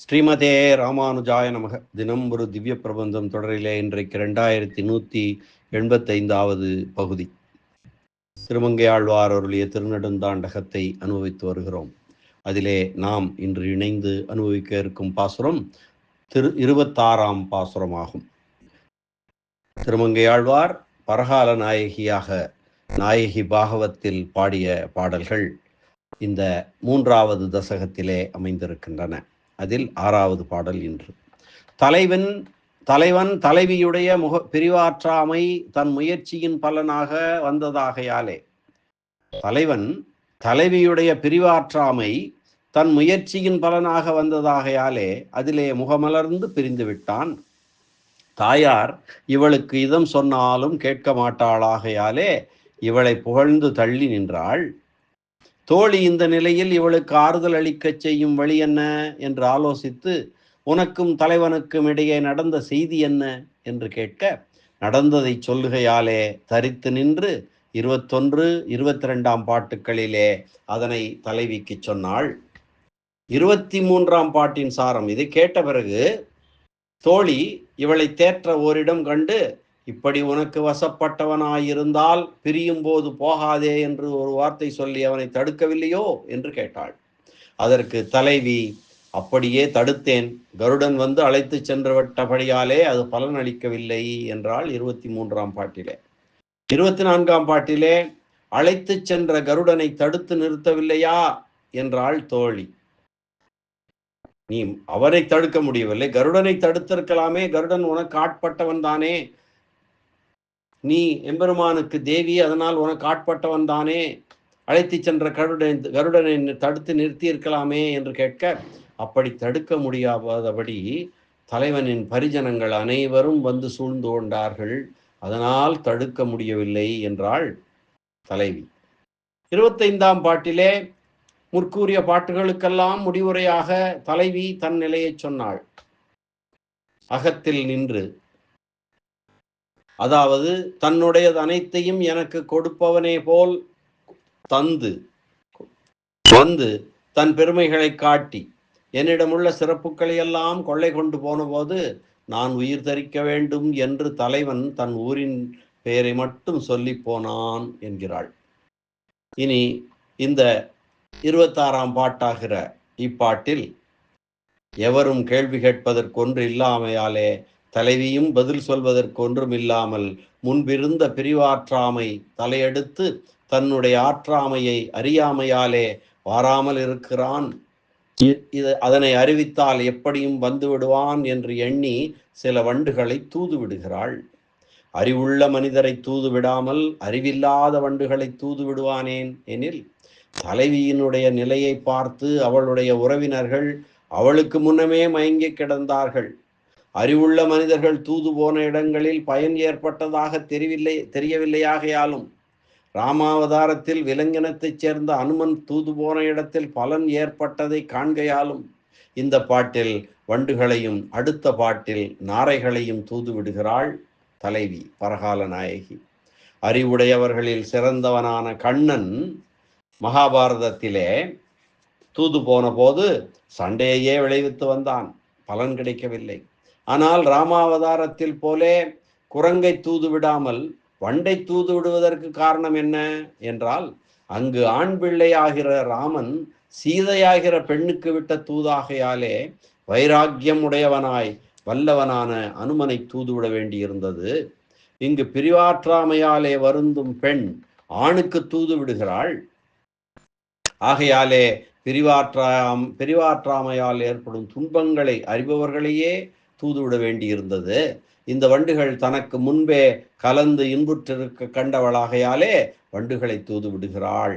ஸ்ரீமதே ராமானுஜாய நமக. தினம் ஒரு திவ்ய பிரபந்தம் தொடரிலே இன்றைக்கு ரெண்டாயிரத்தி நூற்றி எண்பத்தைந்தாவது பகுதி. திருமங்கையாழ்வார் அருளிய திருநெடுந்தாண்டகத்தை அனுபவித்து வருகிறோம். அதிலே நாம் இன்று இணைந்து அனுபவிக்க இருக்கும் பாசுரம் திரு இருபத்தாறாம் பாசுரமாகும். திருமங்கையாழ்வார் பரகால நாயகியாக நாயகி பாகவத்தில் பாடிய பாடல்கள் இந்த மூன்றாவது தசகத்திலே அமைந்திருக்கின்றன. அதில் ஆறாவது பாடல் இன்று. தலைவன் தலைவன் தலைவியுடைய முக பிரிவாற்றாமை தன் முயற்சியின் பலனாக வந்ததாகையாலே தலைவன் தலைவியுடைய பிரிவாற்றாமை தன் முயற்சியின் பலனாக வந்ததாகையாலே அதிலே முகமலர்ந்து பிரிந்து விட்டான் தாயார் இவளுக்கு இதம் சொன்னாலும் கேட்க மாட்டாளாகையாலே இவளை புகழ்ந்து தள்ளி நின்றாள். தோழி இந்த நிலையில் இவளுக்கு ஆறுதல் அளிக்கச் செய்யும் வழி என்ன? என்று ஆலோசித்து உனக்கும் தலைவனுக்கும் இடையே நடந்த செய்தி என்ன? என்று கேட்க நடந்ததை சொல்லுகையாலே தரித்து நின்று இருபத்தொன்று இருபத்தி ரெண்டாம் பாட்டுக்களிலே அதனை தலைவிக்கு சொன்னாள். இருபத்தி மூன்றாம் பாட்டின் சாரம். இதை கேட்ட பிறகு தோழி இவளை தேற்ற ஓரிடம் கண்டு இப்படி உனக்கு வசப்பட்டவனாயிருந்தால் பிரியும் போது போகாதே என்று ஒரு வார்த்தை சொல்லி அவனை தடுக்கவில்லையோ என்று கேட்டாள். அதற்கு தலைவி அப்படியே தடுத்தேன். கருடன் வந்து அழைத்து சென்று விட்டபடியாலே அது பலன் அளிக்கவில்லை என்றால் இருபத்தி மூன்றாம் பாட்டிலே. இருபத்தி நான்காம் பாட்டிலே அழைத்து சென்ற கருடனை தடுத்து நிறுத்தவில்லையா? என்றாள் தோழி. நீ அவரை தடுக்க முடியவில்லை. கருடனை தடுத்திருக்கலாமே. கருடன் உனக்கு ஆட்பட்டவன் தானே. நீ எம்பெருமானுக்கு தேவி அதனால் உனக்கு ஆட்பட்டவன் தானே. அழைத்து சென்ற கருடன் கருடனை தடுத்து நிறுத்தி இருக்கலாமே என்று கேட்க அப்படி தடுக்க முடியாதபடி தலைவனின் பரிஜனங்கள் அனைவரும் வந்து சூழ்ந்து கொண்டார்கள். அதனால் தடுக்க முடியவில்லை என்றாள் தலைவி. இருபத்தைந்தாம் பாட்டிலே முற்கூறிய பாட்டுகளுக்கெல்லாம் முடிவுரையாக தலைவி தன் நிலையை சொன்னாள். அகத்தில் நின்று அதாவது தன்னுடையது அனைத்தையும் எனக்கு கொடுப்பவனே போல் தந்து வந்து தன் பெருமைகளை காட்டி என்னிடமுள்ள சிறப்புகளை எல்லாம் கொள்ளை கொண்டு போனபோது நான் உயிர் தரிக்க வேண்டும் என்று தலைவன் தன் ஊரின் பெயரை மட்டும் சொல்லி போனான் என்கிறாள். இனி இந்த இருபத்தாறாம் பாட்டாகிற இப்பாட்டில் எவரும் கேள்வி கேட்பதற்கொன்று இல்லாமையாலே தலைவியும் பதில் சொல்வதற்கு ஒன்றும் இல்லாமல் முன்பிருந்த பிரிவாற்றாமை தலையெடுத்து தன்னுடைய ஆற்றாமையை அறியாமையாலே வாராமல் இருக்கிறான். இது அதனை அறிவித்தால் எப்படியும் வந்து விடுவான் என்று எண்ணி சில வண்டுகளை தூது விடுகிறாள். அறிவுள்ள மனிதரை தூது விடாமல் அறிவில்லாத வண்டுகளை தூது விடுவானேன் எனில் தலைவியினுடைய நிலையை பார்த்து அவளுடைய உறவினர்கள் அவளுக்கு முன்னமே மயங்கி கிடந்தார்கள். அறிவுள்ள மனிதர்கள் தூது போன இடங்களில் பயன் ஏற்பட்டதாக தெரியவில்லை தெரியவில்லையாகையாலும் ராமாவதாரத்தில் விலங்கினத்தைச் சேர்ந்த அனுமன் தூது போன இடத்தில் பலன் ஏற்பட்டதை காண்கையாலும் இந்த பாட்டில் வண்டுகளையும் அடுத்த பாட்டில் நாரைகளையும் தூது விடுகிறாள் தலைவி பரகால நாயகி. அறிவுடையவர்களில் சிறந்தவனான கண்ணன் மகாபாரதத்திலே தூது போன போது சண்டையையே விளைவித்து வந்தான். பலன் கிடைக்கவில்லை. ஆனால் ராமாவதாரத்தில் போலே குரங்கை தூது விடாமல் வண்டை தூது விடுவதற்கு காரணம் என்ன என்றால் அங்கு ஆண் பிள்ளையாகிற ராமன் சீதையாகிற பெண்ணுக்கு விட்ட தூதாகையாலே வைராக்கியம் உடையவனாய் வல்லவனான அனுமனை தூதுவிட வேண்டியிருந்தது. இங்கு பிரிவாற்றாமையாலே வருந்தும் பெண் ஆணுக்கு தூது விடுகிறாள். ஆகையாலே பிரிவாற்றாம் பிரிவாற்றாமையால் ஏற்படும் துன்பங்களை அறிபவர்களையே தூதுவிட வேண்டியிருந்தது. இந்த வண்டுகள் தனக்கு முன்பே கலந்து இன்புற்றிருக்க கண்டவளாகையாலே வண்டுகளை தூது விடுகிறாள்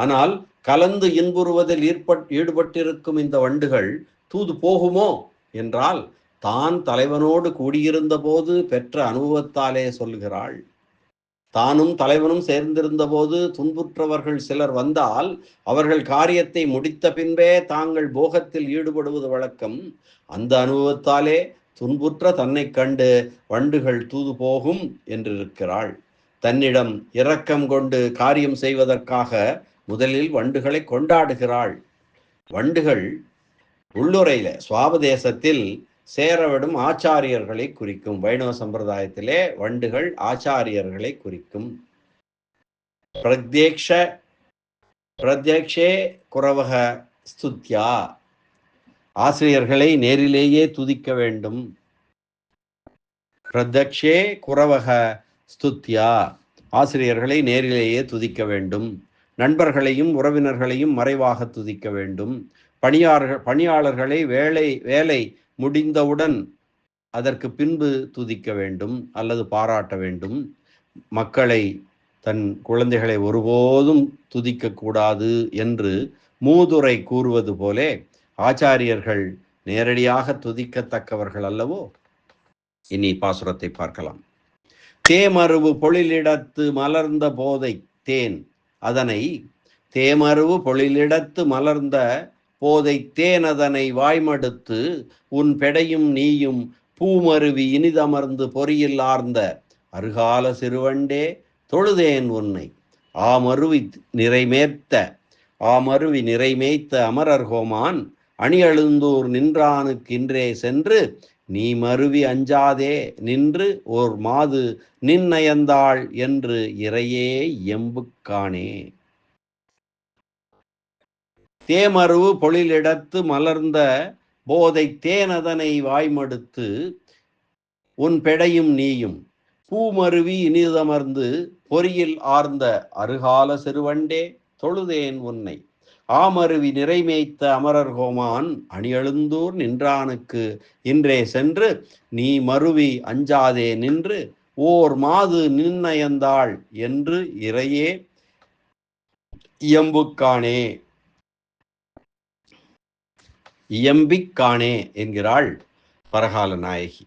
ஆனால் கலந்து இன்புறுவதில் ஈடுபட்டிருக்கும் இந்த வண்டுகள் தூது போகுமோ என்றால் தான் தலைவனோடு கூடியிருந்த போது பெற்ற அனுபவத்தாலே சொல்கிறாள். தானும் தலைவனும் சேர்ந்திருந்த போது துன்புற்றவர்கள் சிலர் வந்தால் அவர்கள் காரியத்தை முடித்த பின்பே தாங்கள் போகத்தில் ஈடுபடுவது வழக்கம். அந்த அனுபவத்தாலே துன்புற்ற தன்னை கண்டு வண்டுகள் தூது போகும் என்றிருக்கிறாள். தன்னிடம் இரக்கம் கொண்டு காரியம் செய்வதற்காக முதலில் வண்டுகளை கொண்டாடுகிறாள். வண்டுகள் உள்ளுரையில சுவாபதேசத்தில் சேரவிடும் ஆச்சாரியர்களை குறிக்கும். வைணவ சம்பிரதாயத்திலே வண்டுகள் ஆச்சாரியர்களை குறிக்கும். பிரத்யக்ஷ பிரத்யக்ஷே குறவக ஸ்துத்யா. ஆசிரியர்களை நேரிலேயே துதிக்க வேண்டும். பிரத்யக்ஷே குறவக ஸ்துத்யா. ஆசிரியர்களை நேரிலேயே துதிக்க வேண்டும். நண்பர்களையும் உறவினர்களையும் மறைவாக துதிக்க வேண்டும். பணியாளர்கள் பணியாளர்களை வேலை வேலை முடிந்தவுடன் அதற்கு பின்பு துதிக்க வேண்டும் அல்லது பாராட்ட வேண்டும். மக்களை தன் குழந்தைகளை ஒருபோதும் துதிக்கக்கூடாது என்று மூதுரை கூறுவது போலே ஆச்சாரியர்கள் நேரடியாக துதிக்கத்தக்கவர்கள் அல்லவோ? இனி பாசுரத்தை பார்க்கலாம். தேமருவு பொழிலிடத்து மலர்ந்த போதை தேன். அதனை தேமருவு பொழிலிடத்து மலர்ந்த போதை தேனதனை வாய்மடுத்து உன் பெடையும் நீயும் பூமருவி இனிதமர்ந்து பொறியில் ஆர்ந்த அருகால சிறுவண்டே தொழுதேன் உன்னை. ஆமருவி நிறைமேத்த ஆமருவி நிறைமேய்த்த அமரர் கோமான் அணியழுந்தூர் நின்றானுக்கு இன்றே சென்று நீ மருவி அஞ்சாதே நின்று ஓர் மாது நின்னயந்தாள் என்று இறையே எம்புக்கானே தேமருவு பொழிலிடத்து மலர்ந்த போதை தேனதனை வாய்மடுத்து உன் பெடையும் நீயும். பூமருவி இனிதமர்ந்து பொறியில் ஆர்ந்த அருகால சிறுவண்டே தொழுதேன் உன்னை. ஆமருவி நிறைமேய்த்த அமரர் கோமான் அணியெழுந்தூர் நின்றானுக்கு. இன்றே சென்று நீ மருவி அஞ்சாதே நின்று ஓர் மாது நின்னயந்தாள் என்று இறையே இயம்புக்கானே இயம்பிக்கானே என்கிறாள் பரகால நாயகி.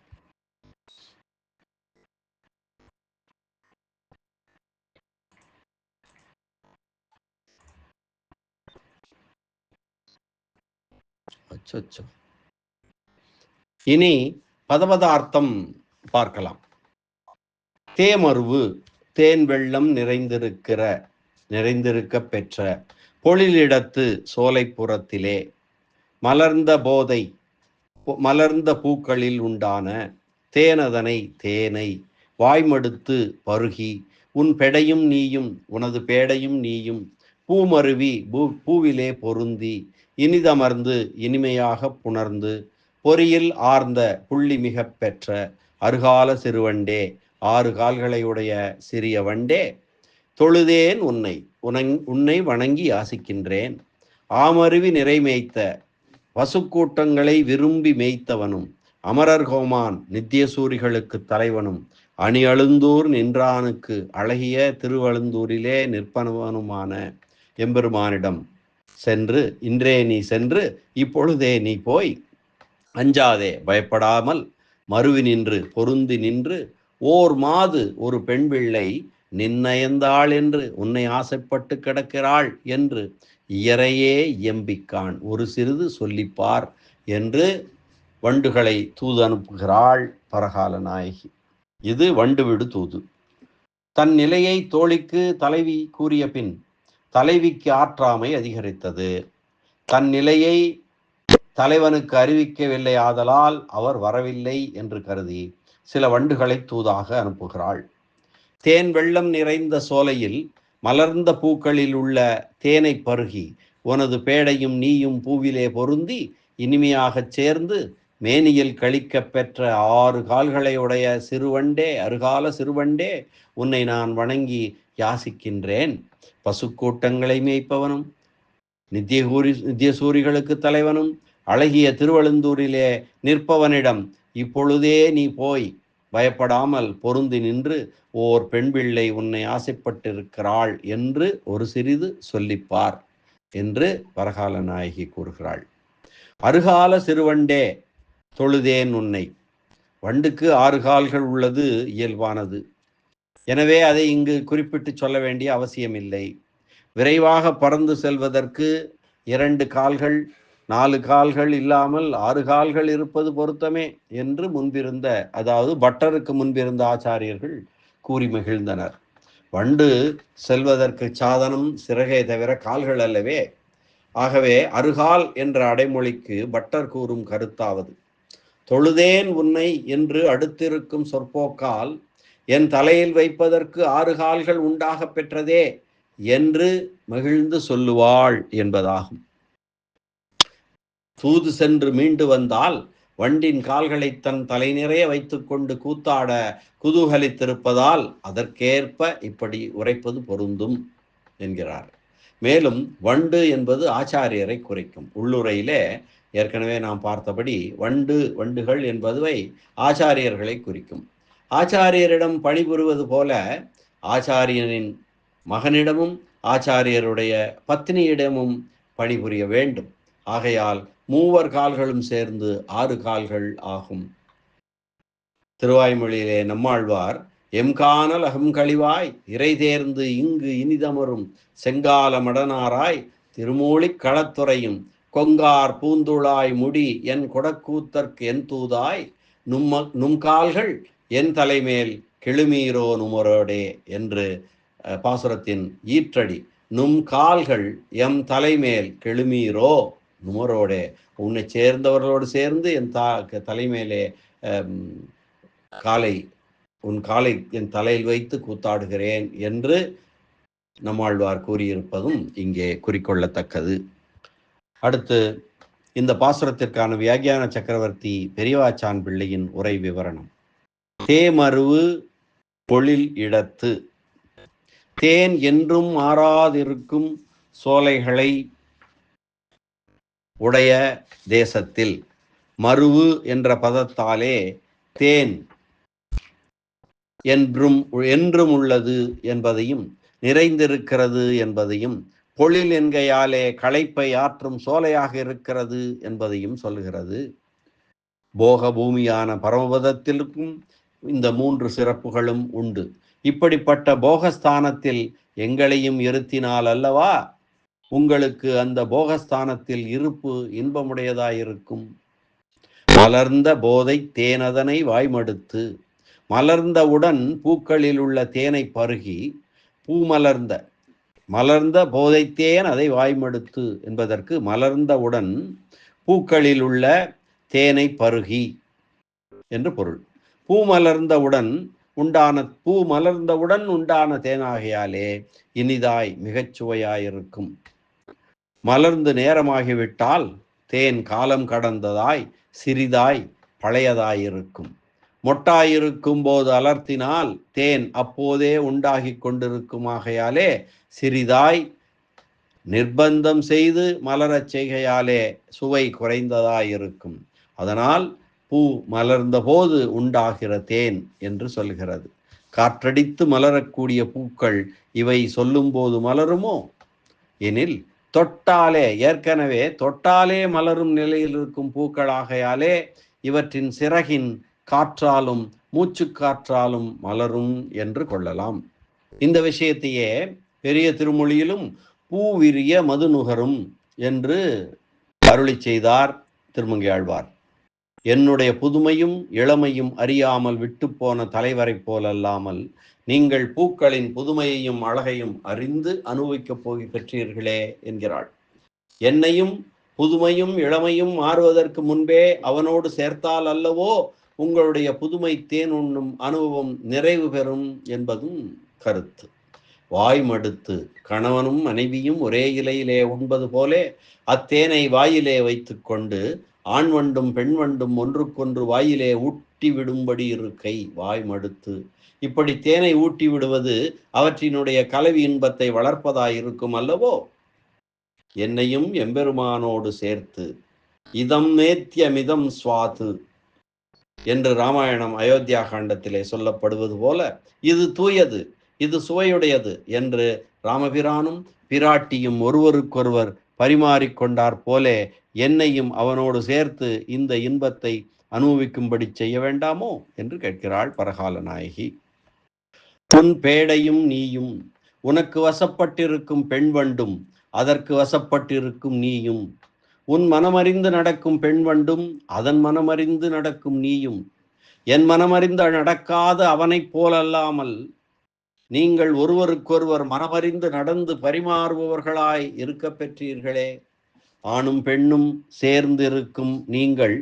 அச்சோ இனி பதபதார்த்தம் பார்க்கலாம். தேமருவு தேன் வெள்ளம் நிறைந்திருக்கிற நிறைந்திருக்க பெற்ற பொழிலிடத்து சோலைப்புறத்திலே மலர்ந்த போதை மலர்ந்த பூக்களில் உண்டான தேனதனை தேனை வாய்மடுத்து பருகி உன் பெடையும் நீயும் உனது பேடையும் நீயும் பூமருவி பூ பூவிலே பொருந்தி இனிதமர்ந்து இனிமையாக புணர்ந்து பொறியில் ஆர்ந்த புள்ளி மிக பெற்ற அருகால சிறுவண்டே ஆறு கால்களையுடைய சிறிய வண்டே தொழுதேன் உன்னை உனை உன்னை வணங்கி யாசிக்கின்றேன். ஆமருவி நிறைமேய்த்த பசுக்கூட்டங்களை விரும்பி மேய்த்தவனும் அமரர் கோமான் நித்தியசூரிகளுக்கு தலைவனும் அணி அழுந்தூர் நின்றானுக்கு அழகிய திருவழுந்தூரிலே நிற்பனவனுமான எம்பெருமானிடம் சென்று இன்றே நீ சென்று இப்பொழுதே நீ போய் அஞ்சாதே பயப்படாமல் மறுவி நின்று பொருந்தி நின்று ஓர் மாது ஒரு பெண் பிள்ளை நின்னயந்தாள் என்று உன்னை ஆசைப்பட்டு கிடக்கிறாள் என்று இயறையே எம்பிக்கான் ஒரு சிறிது சொல்லிப்பார் என்று வண்டுகளை தூது அனுப்புகிறாள் பரகால நாயகி. இது வண்டு விடு தூது. தன் நிலையை தோழிக்கு தலைவி கூறிய பின் தலைவிக்கு ஆற்றாமை அதிகரித்தது. தன் நிலையை தலைவனுக்கு அறிவிக்கவில்லை ஆதலால் அவர் வரவில்லை என்று கருதி சில வண்டுகளை தூதாக அனுப்புகிறாள். தேன் வெள்ளம் நிறைந்த சோலையில் மலர்ந்த பூக்களில் உள்ள தேனை பருகி உனது பேடையும் நீயும் பூவிலே பொருந்தி இனிமையாகச் சேர்ந்து மேனியில் கழிக்க பெற்ற ஆறு கால்களை உடைய சிறுவண்டே அருகால சிறுவண்டே உன்னை நான் வணங்கி யாசிக்கின்றேன். பசுக்கூட்டங்களை மேய்ப்பவனும் நித்தியகூரி நித்தியசூரிகளுக்கு தலைவனும் அழகிய திருவழுந்தூரிலே நிற்பவனிடம் இப்பொழுதே நீ போய் பயப்படாமல் பொருந்தி நின்று ஓர் பெண் பிள்ளை உன்னை ஆசைப்பட்டிருக்கிறாள் என்று ஒரு சிறிது சொல்லிப்பார் என்று வரகால நாயகி கூறுகிறாள். அருகால சிறுவண்டே தொழுதேன் உன்னை. வண்டுக்கு ஆறு கால்கள் உள்ளது இயல்பானது. எனவே அதை இங்கு குறிப்பிட்டு சொல்ல வேண்டிய அவசியமில்லை. விரைவாக பறந்து செல்வதற்கு இரண்டு கால்கள் நாலு கால்கள் இல்லாமல் ஆறு கால்கள் இருப்பது பொருத்தமே என்று முன்பிருந்த அதாவது பட்டருக்கு முன்பிருந்த ஆச்சாரியர்கள் கூறி மகிழ்ந்தனர். வண்டு செல்வதற்கு சாதனம் சிறகை தவிர கால்கள் அல்லவே. ஆகவே அருகால் என்ற அடைமொழிக்கு பட்டர் கூறும் கருத்தாவது. தொழுதேன் உன்னை என்று அடுத்திருக்கும் சொற்போக்கால் என் தலையில் வைப்பதற்கு ஆறு கால்கள் உண்டாக பெற்றதே என்று மகிழ்ந்து சொல்லுவாள் என்பதாகும். தூது சென்று மீண்டு வந்தால் வண்டின் கால்களை தன் தலை நிறைய வைத்துக்கொண்டு கூத்தாட குதூகலித்திருப்பதால் அதற்கேற்ப இப்படி உரைப்பது பொருந்தும் என்கிறார். மேலும் வண்டு என்பது ஆச்சாரியரை குறைக்கும். உள்ளுரையிலே ஏற்கனவே நாம் பார்த்தபடி வண்டு வண்டுகள் என்பதுவை ஆச்சாரியர்களை குறிக்கும். ஆச்சாரியரிடம் பணிபுரிவது போல ஆச்சாரியனின் மகனிடமும் ஆச்சாரியருடைய பத்னியிடமும் பணிபுரிய வேண்டும். ஆகையால் மூவர் கால்களும் சேர்ந்து ஆறு கால்கள் ஆகும். திருவாய்மொழியிலே நம்மாழ்வார் எம்கானல் அகம் கழிவாய் இறை தேர்ந்து இங்கு இனிதமரும் செங்கால மடனாராய் திருமூலிக் களத்துறையும் கொங்கார் பூந்துளாய் முடி என் குடக்கூத்தற்கு என் தூதாய் நும்ம நும் கால்கள் என் தலைமேல் கெளுமீரோ நுமரோடே என்று பாசுரத்தின் ஈற்றடி. நும் கால்கள் எம் தலைமேல் கெளுமீரோ நுமரோடே உன்னை சேர்ந்தவர்களோடு சேர்ந்து என் தா தலைமேலே காலை உன் காலை என் தலையில் வைத்து கூத்தாடுகிறேன் என்று நம்மாழ்வார் கூறியிருப்பதும் இங்கே குறிக்கொள்ளத்தக்கது. அடுத்து இந்த பாசுரத்திற்கான வியாகியான சக்கரவர்த்தி பெரியவாச்சான் பிள்ளையின் உரை விவரணம். தேமருவு பொழில் இடத்து. தேன் என்றும் மாறாதிருக்கும் சோலைகளை உடைய தேசத்தில். மருவு என்ற பதத்தாலே தேன் என்றும் என்றும் உள்ளது என்பதையும் நிறைந்திருக்கிறது என்பதையும் பொழில் என்கையாலே களைப்பை ஆற்றும் சோலையாக இருக்கிறது என்பதையும் சொல்கிறது போக பூமியான பரமபதத்திற்கும் இந்த மூன்று சிறப்புகளும் உண்டு. இப்படிப்பட்ட போகஸ்தானத்தில் எங்களையும் இருத்தினால் அல்லவா உங்களுக்கு அந்த போகஸ்தானத்தில் இருப்பு இன்பமுடையதாயிருக்கும். மலர்ந்த போதை தேனதனை வாய்மடுத்து மலர்ந்தவுடன் பூக்களில் உள்ள தேனை பருகி பூ மலர்ந்த மலர்ந்த போதைத்தேன் அதை வாய்மடுத்து என்பதற்கு மலர்ந்தவுடன் பூக்களில் உள்ள தேனை பருகி என்று பொருள். பூ மலர்ந்தவுடன் உண்டான பூ மலர்ந்தவுடன் உண்டான தேனாகையாலே இனிதாய் மிகச் சுவையாயிருக்கும் மலர்ந்து நேரமாகிவிட்டால் தேன் காலம் கடந்ததாய் சிறிதாய் பழையதாயிருக்கும். மொட்டாயிருக்கும் போது அலர்த்தினால் தேன் அப்போதே உண்டாகி கொண்டிருக்குமாகையாலே சிறிதாய் நிர்பந்தம் செய்து மலரச் செய்கையாலே சுவை குறைந்ததாயிருக்கும். அதனால் பூ மலர்ந்த போது உண்டாகிற தேன் என்று சொல்கிறது. காற்றடித்து மலரக்கூடிய பூக்கள் இவை சொல்லும்போது மலருமோ? எனில் தொட்டாலே ஏற்கனவே தொட்டாலே மலரும் நிலையில் இருக்கும் பூக்களாகையாலே இவற்றின் சிறகின் காற்றாலும் மூச்சு காற்றாலும் மலரும் என்று கொள்ளலாம். இந்த விஷயத்தையே பெரிய திருமொழியிலும் பூவிரிய மது நுகரும் என்று அருளி செய்தார் திருமங்கையாழ்வார் என்னுடைய புதுமையும் இளமையும் அறியாமல் விட்டுப்போன தலைவரைப் போலல்லாமல் நீங்கள் பூக்களின் புதுமையையும் அழகையும் அறிந்து அனுபவிக்கப் போய் பெற்றீர்களே என்கிறாள். என்னையும் புதுமையும் இளமையும் மாறுவதற்கு முன்பே அவனோடு சேர்த்தால் அல்லவோ உங்களுடைய புதுமை தேன் உண்ணும் அனுபவம் நிறைவு பெறும் என்பதும் கருத்து. வாய் மடுத்து கணவனும் மனைவியும் ஒரே இலையிலே உண்பது போலே அத்தேனை வாயிலே வைத்துக்கொண்டு ஆண் வண்டும் பெண் வண்டும் ஒன்றுக்கொன்று வாயிலே ஊட்டி விடும்படி இருக்கை வாய் மடுத்து. இப்படி தேனை ஊட்டி விடுவது அவற்றினுடைய கலவி இன்பத்தை வளர்ப்பதாயிருக்கும் அல்லவோ? என்னையும் எம்பெருமானோடு சேர்த்து. இதம் நேத்தியமிதம் சுவாத்து என்று ராமாயணம் அயோத்தியா காண்டத்திலே சொல்லப்படுவது போல இது தூயது இது சுவையுடையது என்று ராமபிரானும் பிராட்டியும் ஒருவருக்கொருவர் பரிமாறிக்கொண்டார் போலே என்னையும் அவனோடு சேர்த்து இந்த இன்பத்தை அனுபவிக்கும்படி செய்ய வேண்டாமோ? என்று கேட்கிறாள் பரகால நாயகி. உன் பேடையும் நீயும் உனக்கு வசப்பட்டிருக்கும் பெண் வண்டும் அதற்கு வசப்பட்டிருக்கும் நீயும். உன் மனமறிந்து நடக்கும் பெண் வண்டும் அதன் மனமறிந்து நடக்கும் நீயும். என் மனமறிந்து நடக்காத அவனைப் போலல்லாமல் நீங்கள் ஒருவருக்கொருவர் மனமறிந்து நடந்து பரிமாறுபவர்களாய் இருக்க பெற்றீர்களே. ஆணும் பெண்ணும் சேர்ந்திருக்கும் நீங்கள்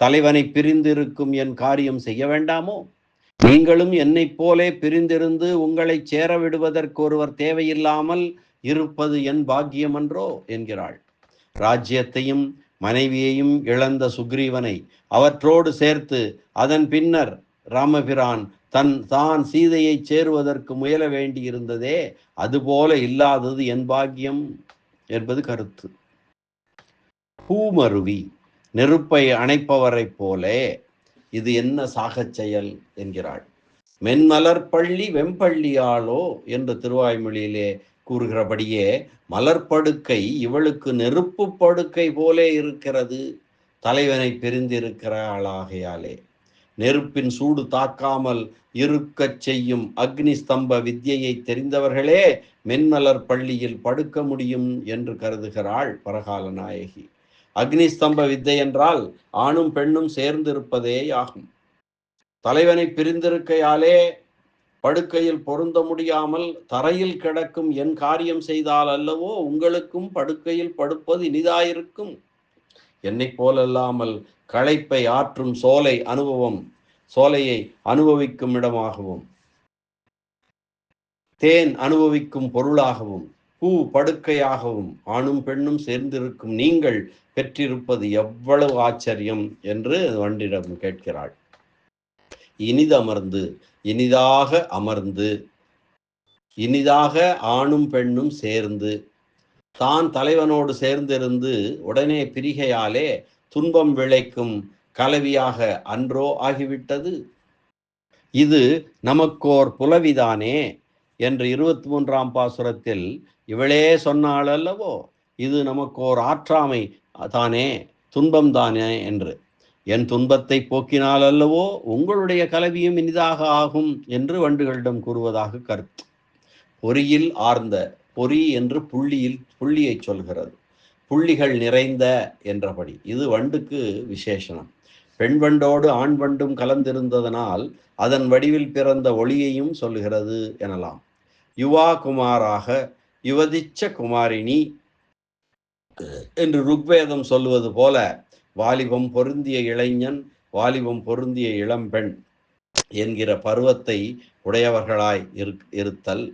தலைவனை பிரிந்திருக்கும் என் காரியம் செய்ய வேண்டாமோ? நீங்களும் என்னைப் போலே பிரிந்திருந்து உங்களை சேர விடுவதற்கு ஒருவர் தேவையில்லாமல் இருப்பது என் பாக்கியமன்றோ? என்கிறாள். ராஜ்யத்தையும் மனைவியையும் இழந்த சுக்ரீவனை அவற்றோடு சேர்த்து அதன் பின்னர் ராமபிரான் தன் தான் சீதையை சேருவதற்கு முயல வேண்டியிருந்ததே அதுபோல இல்லாதது என் பாக்கியம் என்பது கருத்து. பூமருவி நெருப்பை அணைப்பவரைப் போலே இது என்ன சாகச் செயல் என்கிறாள். மென்மலர் பள்ளி வெம்பள்ளியாளோ என்று திருவாய்மொழியிலே கூறுகிறபடியே மலர்படுக்கை இவளுக்கு நெருப்பு படுக்கை போலே இருக்கிறது. தலைவனை பிரிந்திருக்கிறாளாகையாலே. நெருப்பின் சூடு தாக்காமல் இருக்கச் செய்யும் அக்னி ஸ்தம்ப வித்தியை தெரிந்தவர்களே மென்மலர் பள்ளியில் படுக்க முடியும் என்று கருதுகிறாள் பரகால நாயகி. அக்னி ஸ்தம்ப வித்தை என்றால் ஆணும் பெண்ணும் சேர்ந்திருப்பதே ஆகும் தலைவனை பிரிந்திருக்கையாலே படுக்கையில் பொருந்த முடியாமல் தரையில் கிடக்கும் என் காரியம் செய்தால் அல்லவோ உங்களுக்கும் படுக்கையில் படுப்பது இனிதாயிருக்கும். என்னைப் போலல்லாமல் களைப்பை ஆற்றும் சோலை அனுபவம் சோலையை அனுபவிக்கும் இடமாகவும் தேன் அனுபவிக்கும் பொருளாகவும் பூ படுக்கையாகவும் ஆணும் பெண்ணும் சேர்ந்திருக்கும் நீங்கள் பெற்றிருப்பது எவ்வளவு ஆச்சரியம் என்று வண்டிடம் கேட்கிறாள். இனிதமர்ந்து இனிதாக அமர்ந்து இனிதாக ஆணும் பெண்ணும் சேர்ந்து தான் தலைவனோடு சேர்ந்திருந்து உடனே பிரிகையாலே துன்பம் விளைக்கும் கலவியாக அன்றோ ஆகிவிட்டது. இது நமக்கோர் புலவிதானே என்று இருபத்தி மூன்றாம் பாசுரத்தில் இவளே சொன்னாள் அல்லவோ இது நமக்கோர் ஆற்றாமை தானே துன்பம் தானே என்று. என் துன்பத்தை போக்கினால் அல்லவோ உங்களுடைய கலவியும் இனிதாக ஆகும் என்று வண்டுகளிடம் கூறுவதாக கருத்து. பொறியில் ஆர்ந்த பொறி என்று புள்ளியில் புள்ளியை சொல்கிறது. புள்ளிகள் நிறைந்த என்றபடி. இது வண்டுக்கு விசேஷனம். பெண் வண்டோடு ஆண் வண்டும் கலந்திருந்ததனால் அதன் வடிவில் பிறந்த ஒளியையும் சொல்லுகிறது எனலாம். யுவா குமாராக யுவதிச்ச குமாரினி என்று ருக்வேதம் சொல்லுவது போல வாலிபம் பொருந்திய இளைஞன் வாலிபம் பொருந்திய இளம்பெண் என்கிற பருவத்தை உடையவர்களாய் இருத்தல்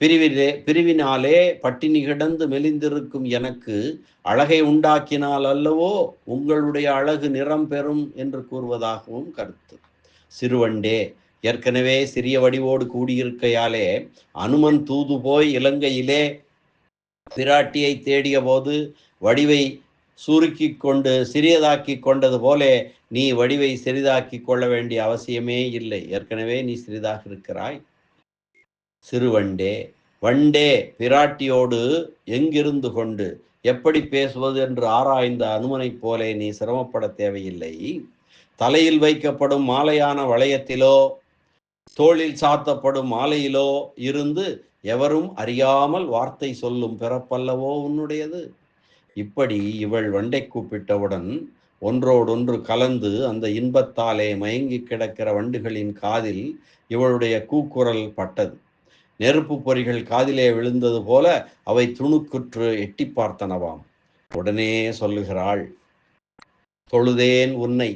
பிரிவிலே பிரிவினாலே பட்டினி கிடந்து மெலிந்திருக்கும் எனக்கு அழகை உண்டாக்கினால் அல்லவோ உங்களுடைய அழகு நிறம் பெறும் என்று கூறுவதாகவும் கருத்து. சிறுவண்டே ஏற்கனவே சிறிய வடிவோடு கூடியிருக்கையாலே அனுமன் தூது போய் இலங்கையிலே பிராட்டியை தேடிய போது வடிவை சுருக்கி கொண்டு சிறியதாக்கி கொண்டது போலே நீ வடிவை சிறிதாக்கி கொள்ள வேண்டிய அவசியமே இல்லை. ஏற்கனவே நீ சிறிதாக இருக்கிறாய். சிறுவண்டே வண்டே பிராட்டியோடு எங்கிருந்து கொண்டு? எப்படி பேசுவது? என்று ஆராய்ந்த அனுமனைப் போலே நீ சிரமப்பட தேவையில்லை. தலையில் வைக்கப்படும் மாலையான வளையத்திலோ தோளில் சாத்தப்படும் மாலையிலோ இருந்து எவரும் அறியாமல் வார்த்தை சொல்லும் பிறப்பல்லவோ உன்னுடையது? இப்படி இவள் வண்டை கூப்பிட்டவுடன் ஒன்றோடொன்று கலந்து அந்த இன்பத்தாலே மயங்கி கிடக்கிற வண்டுகளின் காதில் இவளுடைய கூக்குரல் பட்டது. நெருப்பு பொறிகள் காதிலே விழுந்தது போல அவை துணுக்குற்று எட்டி பார்த்தனவாம். உடனே சொல்லுகிறாள் தொழுதேன் உன்னை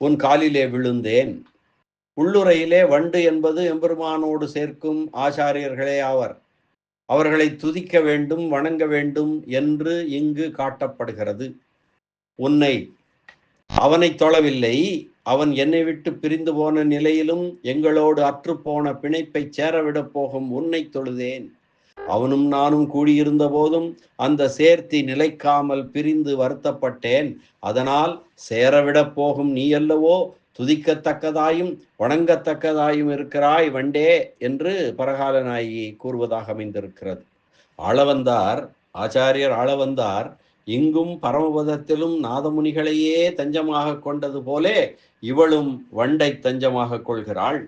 உன் காலிலே விழுந்தேன். உள்ளுரையிலே வண்டு என்பது எம்பெருமானோடு சேர்க்கும் ஆச்சாரியர்களே ஆவர். அவர்களை துதிக்க வேண்டும் வணங்க வேண்டும் என்று இங்கு காட்டப்படுகிறது. உன்னை அவனை தொழவில்லை அவன் என்னை விட்டு பிரிந்து போன நிலையிலும் எங்களோடு அற்றுப்போன பிணைப்பை சேரவிடப் போகும் உன்னை தொழுதேன். அவனும் நானும் கூடியிருந்த போதும் அந்த சேர்த்தி நிலைக்காமல் பிரிந்து வருத்தப்பட்டேன். அதனால் சேரவிடப் போகும் நீ அல்லவோ துதிக்கத்தக்கதாயும் வணங்கத்தக்கதாயும் இருக்கிறாய் வண்டே என்று பரகாலநாயகி கூறுவதாக அமைந்திருக்கிறது. ஆளவந்தார் ஆச்சாரியர் ஆளவந்தார் இங்கும் பரமபதத்திலும் நாதமுனிகளையே தஞ்சமாக கொண்டது போலே இவளும் வண்டை தஞ்சமாக கொள்கிறாள்.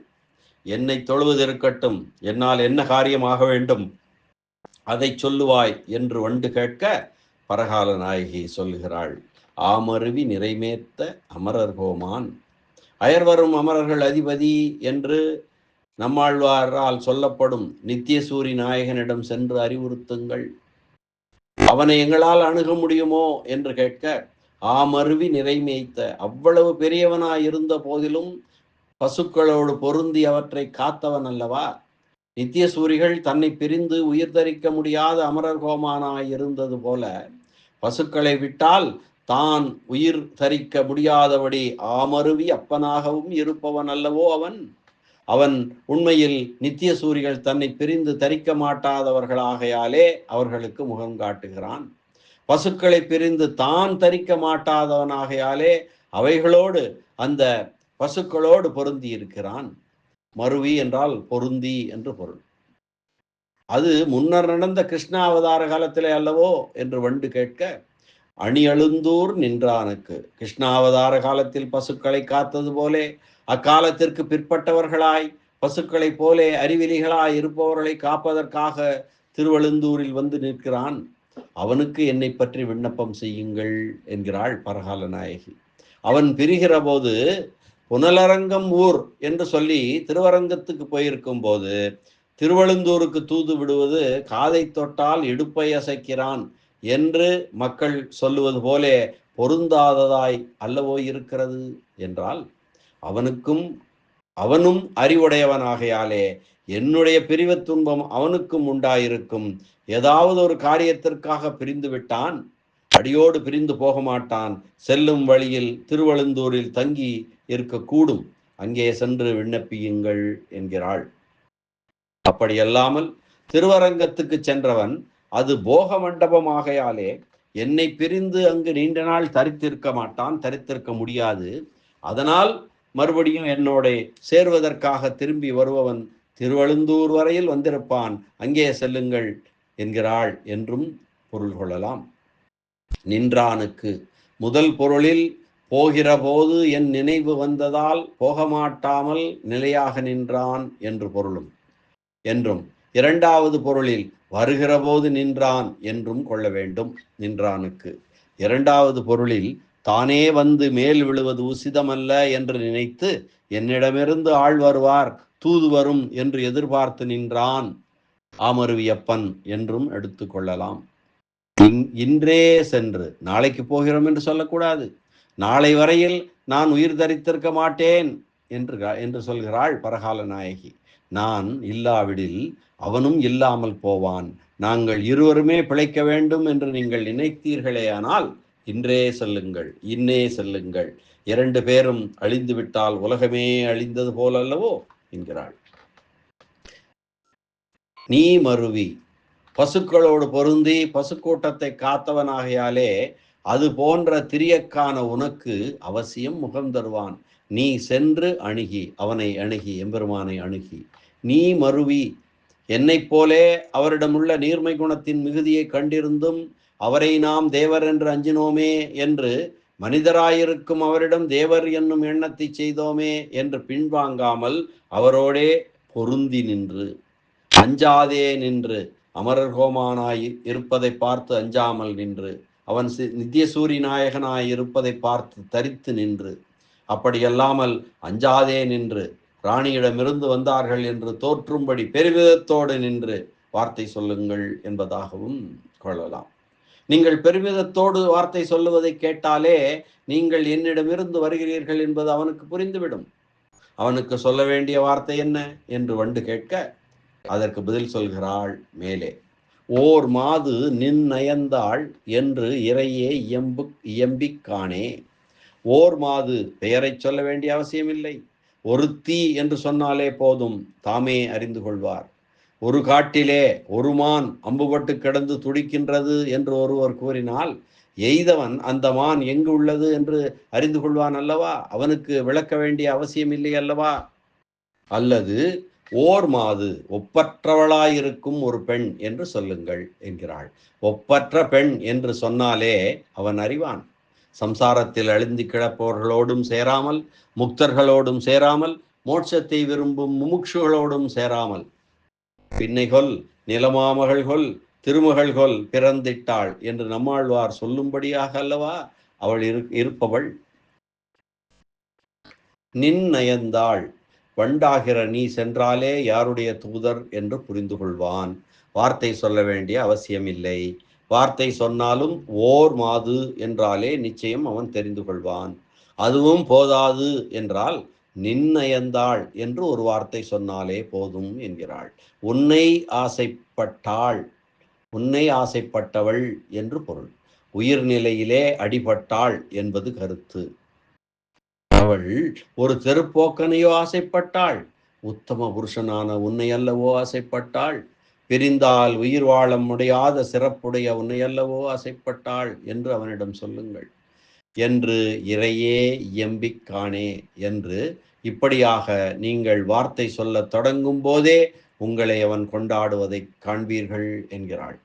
என்னை தொழுவது இருக்கட்டும் என்னால் என்ன காரியமாக வேண்டும்? அதை சொல்லுவாய் என்று வண்டு கேட்க பரகால நாயகி சொல்லுகிறாள் ஆமருவி நிறைமேத்த அமரர் கோமான் அயர்வரும் அமரர்கள் அதிபதி என்று நம்மாழ்வாரால் சொல்லப்படும் நித்தியசூரி நாயகனிடம் சென்று அறிவுறுத்துங்கள். அவனை எங்களால் அணுக முடியுமோ? என்று கேட்க ஆமருவி நிறைமேய்த்த. அவ்வளவு பெரியவனாய் இருந்த போதிலும் பசுக்களோடு பொருந்தி அவற்றை காத்தவன் அல்லவா? நித்திய சூரிகள் தன்னை பிரிந்து உயிர் தரிக்க முடியாத அமரர் கோமானாய் இருந்தது போல பசுக்களை விட்டால் தான் உயிர் தரிக்க முடியாதபடி ஆமருவி அப்பனாகவும் இருப்பவன் அல்லவோ அவன்? அவன் உண்மையில் நித்திய சூரிகள் தன்னை பிரிந்து தரிக்க மாட்டாதவர்களாகையாலே அவர்களுக்கு முகம் காட்டுகிறான். பசுக்களை பிரிந்து தான் தரிக்க மாட்டாதவனாகையாலே அவைகளோடு அந்த பசுக்களோடு பொருந்தி இருக்கிறான். மருவி என்றால் பொருந்தி என்று பொருள். அது முன்னர் நடந்த கிருஷ்ணா அவதார காலத்திலே அல்லவோ என்று வண்டு கேட்க அணியழுந்தூர் நின்றானுக்கு. கிருஷ்ணாவதார காலத்தில் பசுக்களை காத்தது போலே அக்காலத்திற்கு பிற்பட்டவர்களாய் பசுக்களைப் போலே அறிவிலிகளாய் இருப்பவர்களை காப்பதற்காக திருவழுந்தூரில் வந்து நிற்கிறான். அவனுக்கு என்னை பற்றி விண்ணப்பம் செய்யுங்கள் என்கிறாள் பரகால நாயகி. அவன் பிரிகிற போது புனலரங்கம் ஊர் என்று சொல்லி திருவரங்கத்துக்கு போயிருக்கும் போது திருவழுந்தூருக்கு தூது விடுவது காதை தொட்டால் இடுப்பை அசைக்கிறான் என்று மக்கள் சொல்லுவது போலே பொருந்தாததாய் அல்லவோ இருக்கிறது என்றால் அவனுக்கும் அவனும் அறிவுடையவனாகையாலே என்னுடைய பிரிவு துன்பம் அவனுக்கும் உண்டாயிருக்கும். ஏதாவது ஒரு காரியத்திற்காக பிரிந்து விட்டான் அடியோடு பிரிந்து போக மாட்டான். செல்லும் வழியில் திருவழுந்தூரில் தங்கி இருக்கக்கூடும். அங்கே சென்று விண்ணப்பியுங்கள் என்கிறாள். அப்படியல்லாமல் திருவரங்கத்துக்கு சென்றவன் அது போக மண்டபமாகையாலே என்னை பிரிந்து அங்கு நீண்ட நாள் தரித்திருக்க மாட்டான் தரித்திருக்க முடியாது. அதனால் மறுபடியும் என்னோட சேர்வதற்காக திரும்பி வருபவன் திருவழுந்தூர் வரையில் வந்திருப்பான். அங்கே செல்லுங்கள் என்கிறாள் என்றும் பொருள் கொள்ளலாம். நின்றானுக்கு முதல் பொருளில் போகிற போது என் நினைவு வந்ததால் போக மாட்டாமல் நிலையாக நின்றான் என்று பொருளும். என்றும் இரண்டாவது பொருளில் வருகிற போது நின்றான் என்றும் கொள்ள வேண்டும் நின்றானுக்கு. இரண்டாவது பொருளில் தானே வந்து மேல் விழுவது உசிதமல்ல என்று நினைத்து என்னிடமிருந்து ஆள் வருவார். தூது வரும் என்று எதிர்பார்த்து நின்றான் ஆமருவியப்பன் என்றும் எடுத்துக்கொள்ளலாம் இன்றே சென்று நாளைக்கு போகிறோம் என்று சொல்லக்கூடாது. நாளை வரையில் நான் உயிர் தரித்திருக்க மாட்டேன் என்று என்று சொல்கிறாள் பரகால நாயகி. நான் இல்லாவிடில் அவனும் இல்லாமல் போவான். நாங்கள் இருவருமே பிழைக்க வேண்டும் என்று நீங்கள் நினைத்தீர்களேயானால் இன்றே செல்லுங்கள் இன்னே செல்லுங்கள். இரண்டு பேரும் அழிந்து விட்டால் உலகமே அழிந்தது போலல்லவோ? என்கிறாள். நீ மருவி பசுக்களோடு பொருந்தி பசுக்கூட்டத்தை காத்தவனாகையாலே அது போன்ற திரியக்கான உனக்கு அவசியம் முகம் தருவான். நீ சென்று அணுகி அவனை அணுகி எம்பெருமானை அணுகி. நீ மருவி என்னைப் போலே அவரிடமுள்ள நீர்மை குணத்தின் மிகுதியை கண்டிருந்தும் அவரை நாம் தேவர் என்று அஞ்சினோமே என்று மனிதராயிருக்கும் அவரிடம் தேவர் என்னும் எண்ணத்தை செய்தோமே என்று பின்வாங்காமல் அவரோடே பொருந்தி நின்று அஞ்சாதே நின்று அமரர் கோமானாய் இருப்பதை பார்த்து அஞ்சாமல் நின்று அவன் நித்திய சூரிய நாயகனாய் இருப்பதை பார்த்து தரித்து நின்று அப்படியல்லாமல் அஞ்சாதே நின்று ராணியிடமிருந்து வந்தார்கள் என்று தோற்றும்படி பெருமிதத்தோடு நின்று வார்த்தை சொல்லுங்கள் என்பதாகவும் கொள்ளலாம். நீங்கள் பெருமிதத்தோடு வார்த்தை சொல்லுவதை கேட்டாலே நீங்கள் என்னிடமிருந்து வருகிறீர்கள் என்பது அவனுக்கு புரிந்துவிடும். அவனுக்கு சொல்ல வேண்டிய வார்த்தை என்ன என்று வண்டு கேட்க அதற்கு பதில் சொல்கிறாள் மேலே ஓர் மாது நின் நயந்தாள் என்று இறையே இயம்பு இயம்பிக்கானே ஓர் மாது பெயரை சொல்ல வேண்டிய அவசியமில்லை. ஒருத்தி என்று சொன்னாலே போதும் தாமே அறிந்து கொள்வார். ஒரு காட்டிலே ஒரு மான் அம்புபட்டு கிடந்து துடிக்கின்றது என்று ஒருவர் கூறினால் எய்தவன் அந்த மான் எங்கு உள்ளது என்று அறிந்து கொள்வான் அல்லவா? அவனுக்கு விளக்க வேண்டிய அவசியம் இல்லை அல்லவா? அல்லது ஓர் மாது ஒப்பற்றவளாயிருக்கும் ஒரு பெண் என்று சொல்லுங்கள் என்கிறாள். ஒப்பற்ற பெண் என்று சொன்னாலே அவன் அறிவான். சம்சாரத்தில் அழிந்து கிடப்பவர்களோடும் சேராமல் முக்தர்களோடும் சேராமல் மோட்சத்தை விரும்பும் முமுட்சுகளோடும் சேராமல் பின்னைகொல் நிலமாமகள்கொல் திருமகள்கொல் பிறந்திட்டாள் என்று நம்மாழ்வார் சொல்லும்படியாக அல்லவா? அவள் இரு இருப்பவள் நின் நயந்தாள். வண்டாகிற நீ சென்றாலே யாருடைய தூதர் என்று புரிந்து கொள்வான் வார்த்தை சொல்ல வேண்டிய அவசியமில்லை. வார்த்தை சொன்னாலும் ஓர் மாது என்றாலே நிச்சயம் அவன் தெரிந்து கொள்வான் அதுவும் போதாது என்றால் நின்னயந்தாள் என்று ஒரு வார்த்தை சொன்னாலே போதும் என்கிறாள். உன்னை ஆசைப்பட்டாள் உன்னை ஆசைப்பட்டவள் என்று பொருள். உயிர்நிலையிலே அடிபட்டாள் என்பது கருத்து. அவள் ஒரு தெருப்போக்கனையோ ஆசைப்பட்டாள் உத்தம புருஷனான உன்னை அல்லவோ ஆசைப்பட்டாள் பிரிந்தால் உயிர் வாழ முடியாத சிறப்புடைய உன்னை அல்லவோ ஆசைப்பட்டாள் என்று அவனிடம் சொல்லுங்கள். என்று இறையே எம்பிக்கானே என்று இப்படியாக நீங்கள் வார்த்தை சொல்லத் தொடங்கும் போதே உங்களை அவன் கொண்டாடுவதை காண்பீர்கள் என்கிறாள்.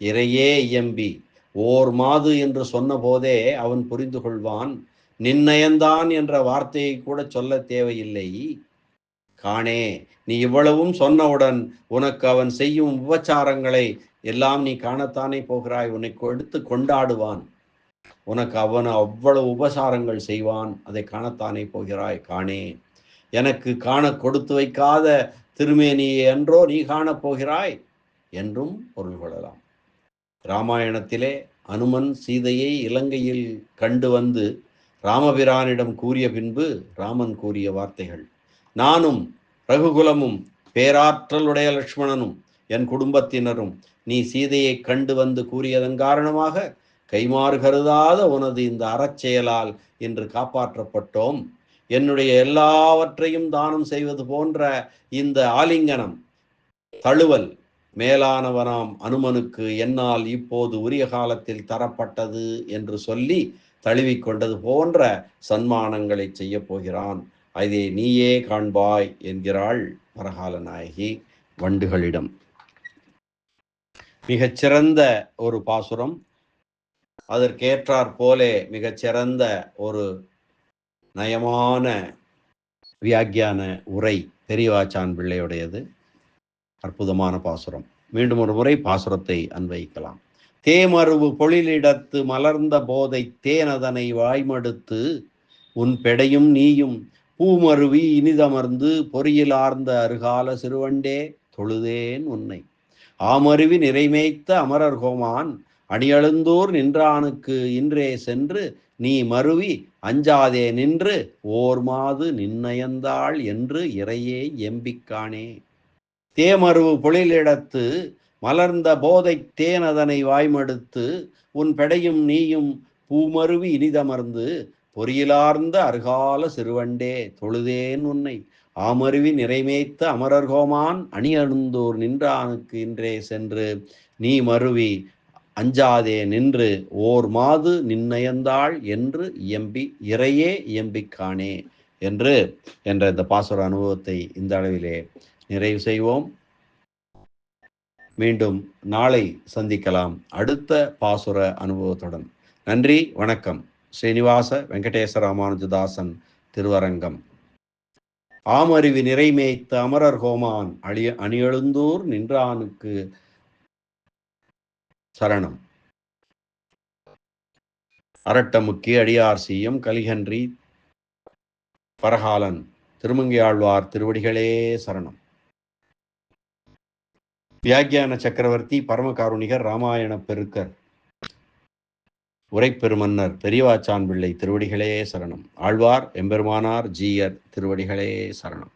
இறையே இயம்பி ஓர் மாது என்று சொன்னபோதே அவன் புரிந்து கொள்வான். நின்னயந்தான் என்ற வார்த்தையை கூட சொல்ல தேவையில்லை. காணே நீ இவ்வளவும் சொன்னவுடன் உனக்கு அவன் செய்யும் உபச்சாரங்களை எல்லாம் நீ காணத்தானே போகிறாய். உன்னை எடுத்து கொண்டாடுவான். உனக்கு அவன் அவ்வளவு உபசாரங்கள் செய்வான். அதை காணத்தானே போகிறாய். காணே எனக்கு காண கொடுத்து வைக்காத திருமேனியை என்றோ நீ காணப் போகிறாய் என்றும் பொருள் கொள்ளலாம். ராமாயணத்திலே அனுமன் சீதையை இலங்கையில் கண்டு வந்து ராமபிரானிடம் கூறிய பின்பு ராமன் கூறிய வார்த்தைகள் நானும் ரகுகுலமும் பேராற்றலுடைய லக்ஷ்மணனும் என் குடும்பத்தினரும் நீ சீதையை கண்டு வந்து கூறியதன் காரணமாக கைமாறு கருதாத உனது இந்த அறச்செயலால் இன்று காப்பாற்றப்பட்டோம். என்னுடைய எல்லாவற்றையும் தானம் செய்வது போன்ற இந்த ஆலிங்கனம் தழுவல் மேலானவனாம் அனுமனுக்கு என்னால் இப்போது உரிய காலத்தில் தரப்பட்டது என்று சொல்லி தழுவிக்கொண்டது போன்ற சன்மானங்களை செய்ய போகிறான். அதை நீயே காண்பாய் என்கிறாள் பரகால நாயகி வண்டுகளிடம். மிகச்சிறந்த ஒரு பாசுரம். அதற்கேற்றாற் போலே மிகச்சிறந்த ஒரு நயமான வியாக்கியான உரை பெரியவாச்சான் பிள்ளையுடையது. அற்புதமான பாசுரம். மீண்டும் ஒரு முறை பாசுரத்தை அன்வைக்கலாம் தேமருவு பொழிலிடத்து மலர்ந்த போதை தேனதனை வாய்மடுத்து உன் பெடையும் நீயும் பூமருவி இனிதமர்ந்து பொறியிலார்ந்த அருகால சிறுவண்டே தொழுதேன் உன்னை. ஆமருவி நிறைமேய்த்த அமரர் கோமான் அணியழுந்தோர் நின்றானுக்கு இன்றே சென்று நீ மருவி அஞ்சாதே நின்று ஓர் மாது நின்னயந்தாள் என்று இறையே எம்பிக்கானே. தேமருவு பொழிலிடத்து மலர்ந்த போதை தேனதனை வாய்மடுத்து உன் பெடையும் நீயும் பூமருவி இனிதமர்ந்து பொறியிலார்ந்த அருகால சிறுவண்டே தொழுதேன் உன்னை. ஆமருவி நிறைமேய்த்த அமரர்கோமான் அணி நின்றானுக்கு இன்றே சென்று நீ மருவி அஞ்சாதே நின்று ஓர் மாது நின்னயந்தாள் என்று இயம்பி இறையே இயம்பிக்கானே என்று என்ற இந்த பாசுர அனுபவத்தை இந்த அளவிலே நிறைவு செய்வோம். மீண்டும் நாளை சந்திக்கலாம். அடுத்த பாசுர அனுபவத்துடன். நன்றி வணக்கம். ஸ்ரீனிவாச வெங்கடேச ராமானுஜதாசன் திருவரங்கம். ஆமறிவு நிறைமேய்த்த அமரர் ஹோமான் அழிய அணியெழுந்தூர் நின்றானுக்கு சரணம். அரட்டமுக்கி அடியார் சீயம் கலிகன்றி பரகாலன் திருமங்கையாழ்வார் திருவடிகளே சரணம். வியாக்கியான சக்கரவர்த்தி பரமகாருணிகர் ராமாயண பெருக்கர் உரைப்பெருமன்னர் பெரியவாச்சான் பிள்ளை திருவடிகளே சரணம். ஆழ்வார் எம்பெருமானார் ஜீயர் திருவடிகளே சரணம்.